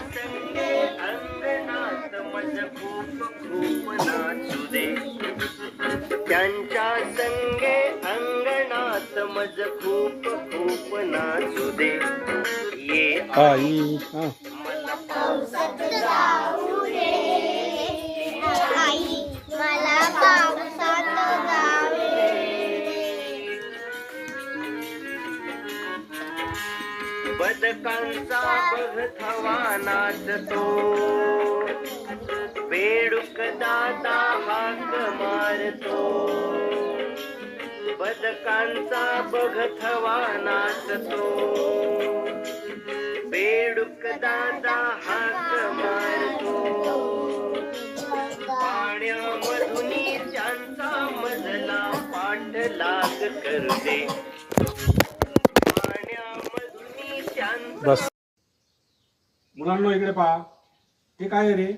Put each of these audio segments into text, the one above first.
संगे अंगणात मज खूप खूप नाचू दे. त्यांच्या संगे अंगणात मज खूप खूप नाचू दे. ये आई हा. आई बदकांचा बघथवा नाचतो बेडूक दादा हाक मारतो. बदकांचा बघथवा नाचतो बेडूक दादा हाक मारतो. पाण्यामधून त्यांचा मजला पाठ लाग करते बस. मुलांना इकडे पहा. हे काय आहे रे?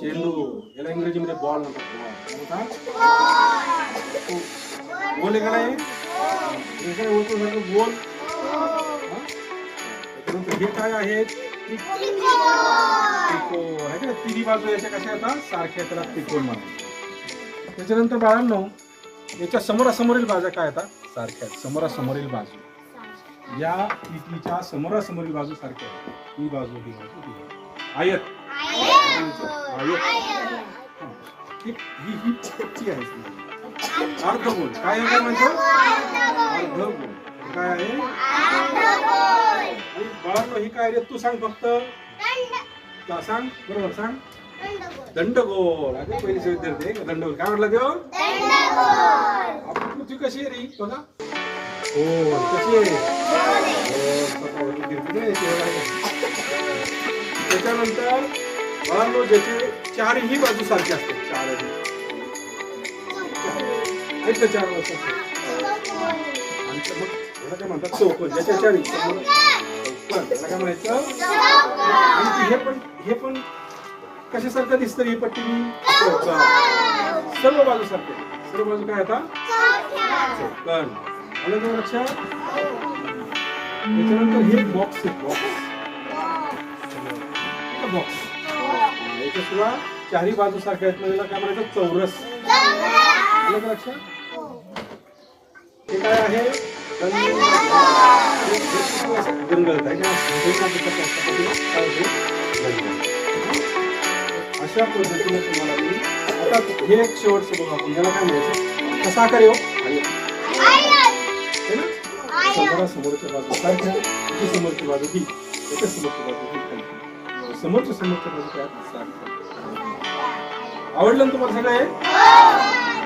चेंडू. याला इंग्रजीमध्ये बॉल म्हणतात. बॉल. गोल आहे का नाही? हे काय होतो सारखं गोल. हा? त्याच्यानंतर हे काय आहेत तिन्ही बाजू याच्या कशा येतात? सारख्या त्याला त्रिकोण म्हणतात. त्याच्यानंतर बाळांनो याच्या समोरासमोरील बाजू काय येतात? सारख्या आहेत. समोरासमोरील बाजू. या तिथीच्या समोरासमोरील बाजू सारख्या आहेत. ही बाजू ही बाजू ही. आयत. आयत. हा. ही ही ही ची आहे. अर्धगोल. काय आहे काय म्हणतो अर्धगोल. काय आहे? बाळांनो ही काय रे? तू सांग फक्त. सांग. बरोबर सांग. दंडगोल. अगं पहिलीचे विद्यार्थी आहे? दंडगोल. काय म्हटलं देव आपली पृथ्वी कशी आहे रे? बघा. हो कशी. त्याच्यानंतर बाळांनो ज्याचे चारही बाजू सारखे असतात चारही आहेत चार बाजू सारखे? आणि काय म्हणतात चौकोन ज्याच्या चारी समोर चौकोन याला काय म्हणायचं आणि हे पण. हे पण कशासारखं दिसतं ही पट्टी सर्व बाजू सारखे सर्व बाजू काय आता चौकोन आलं का लक्षात त्याच्यानंतर हे बॉक्स आहे बॉक्स बॉक्स याच्या सुद्धा चारही बाजू सारख्या आहेत म्हणजे काय म्हणायचं चौरस आलं का लक्षात हे काय आहे गंगल आहे अशा पद्धतीने तुम्हाला मी आता हे एक शेवटचं बघू आपण याला काय म्हणायचं कसा आकार येऊ समोरा समोरच्या बाजू सारख्या याची समोरची बाजू ही याच्या समोरची बाजू ही खाली. समोरच्या समोरच्या बाजू काय सारख्या आवडलं ना तुम्हाला सगळं